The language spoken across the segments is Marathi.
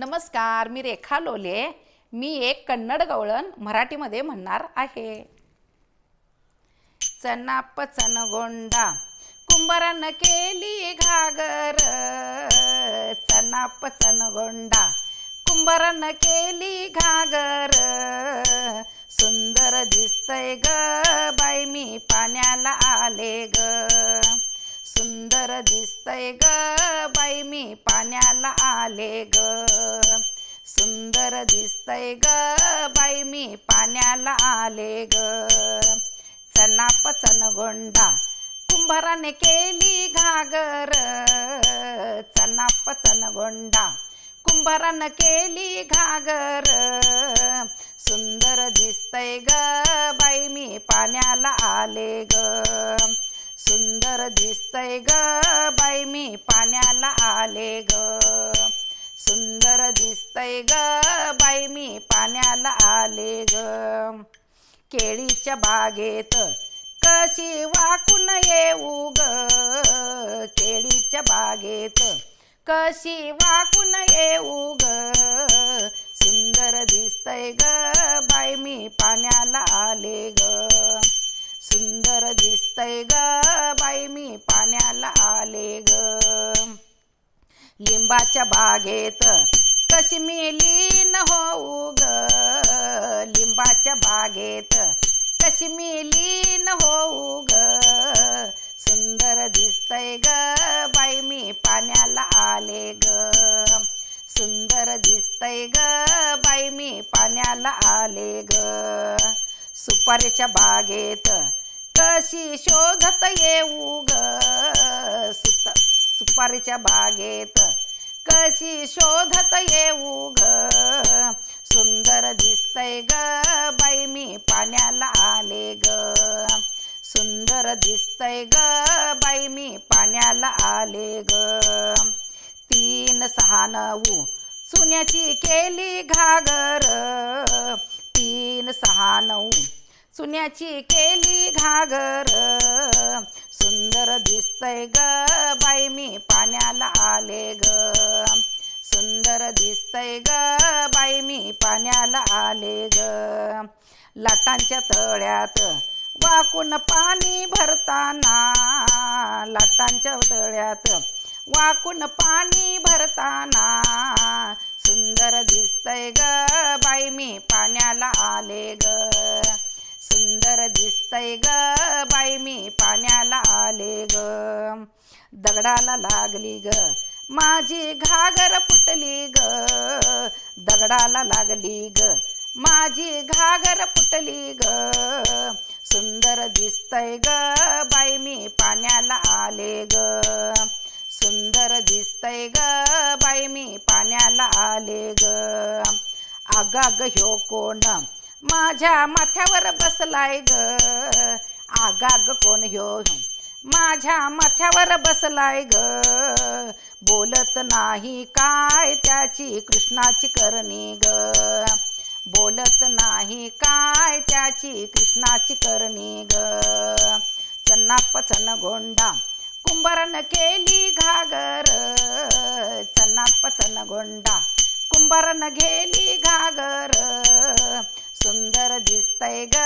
नमस्कार मी रेखा लोले. मी एक कन्नड गवळण मराठीमध्ये म्हणणार आहे. चना पचन गोंडा कुंभारानं केली घागर. चना पचन गोंडा कुंभारानं केली घागर. सुंदर दिसतय ग बाई मी पाण्याला आले ग. सुंदर दिसतय ग मी पाण्याला आले ग. सुंदर दिसतय ग बाई मी पाण्याला आले ग. चनाप चनगोंडा कुंभाराने केली घागर. चनाप चनगोंडा कुंभारानं केली घागर. सुंदर दिसतय ग बाई मी पाण्याला आले ग. सुंदर दिसतय ग मी पाण्याला आले ग. सुंदर दिसतय ग बाई मी पाण्याला आले ग. केळीच्या बागेत कशी वाकून येऊ ग? केळीच्या बागेत कशी वाकून येऊ ग? सुंदर दिसतय ग बाई मी पाण्याला आले ग. सुंदर दिसतय ग बाई मी पाण्याला लिंबाच्या बागेत कशी मिलीन होऊ ग? लिंबाच्या बागेत कशी मी लीन होऊ ग? सुंदर दिसतय ग बाई मी पाण्याला आले ग. सुंदर दिसतय ग बाई मी पाण्याला आले ग. सुपारीच्या बागेत कशी शोधत येऊ ग? सुत सुपारीच्या बागेत. कशी शोधत येऊ ग? सुंदर दिसतय ग बाई मी पाण्याला आले ग. सुंदर दिसतय ग बाई मी पाण्याला आले ग. तीन सहा नऊ चुन्याची केली घागर. तीन सहा नऊ चुन्याची केली घागर. दिसतय ग. बाई मी पाण्याला आले ग. सुंदर दिसतय ग. बाई मी पाण्याला आले ग. लाटांच्या तळ्यात वाकून पाणी भरताना लाटांच्या तळ्यात वाकून पाणी भरताना सुंदर दिसतय ग. बाई मी पाण्याला आले ग. सुंदर दिसतय ग. बाई मी पाण्याला आले ग. दगडाला लागली ग माझी घागर फुटली ग दगडाला लागली ग माझी घागर फुटली ग सुंदर दिसतय ग बाई मी पाण्याला आले ग सुंदर दिसतय ग बाई मी पाण्याला आले ग आगाग ह्यो कोण माझ्या माथ्यावर बसलाय ग आगाग कोण ह्यो? माझ्या माथ्यावर बसलाय ग. बोलत नाही काय त्याची कृष्णाची करणी ग. बोलत नाही काय त्याची कृष्णाची करणी ग. चन्नापचन गोंडा कुंभरन केली घागर. चन्नाप्प चन्न गोंडा कुंभारानं गेली घागर. सुंदर दिसतय ग.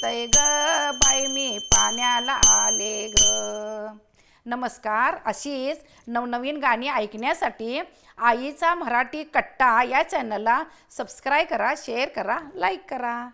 दिसतय ग. बाई मी पाण्याला आले ग. नमस्कार. अशीच नवनवीन गाणी ऐकण्यासाठी आईचा मराठी कट्टा या चॅनलला सबस्क्राईब करा शेअर करा लाईक करा.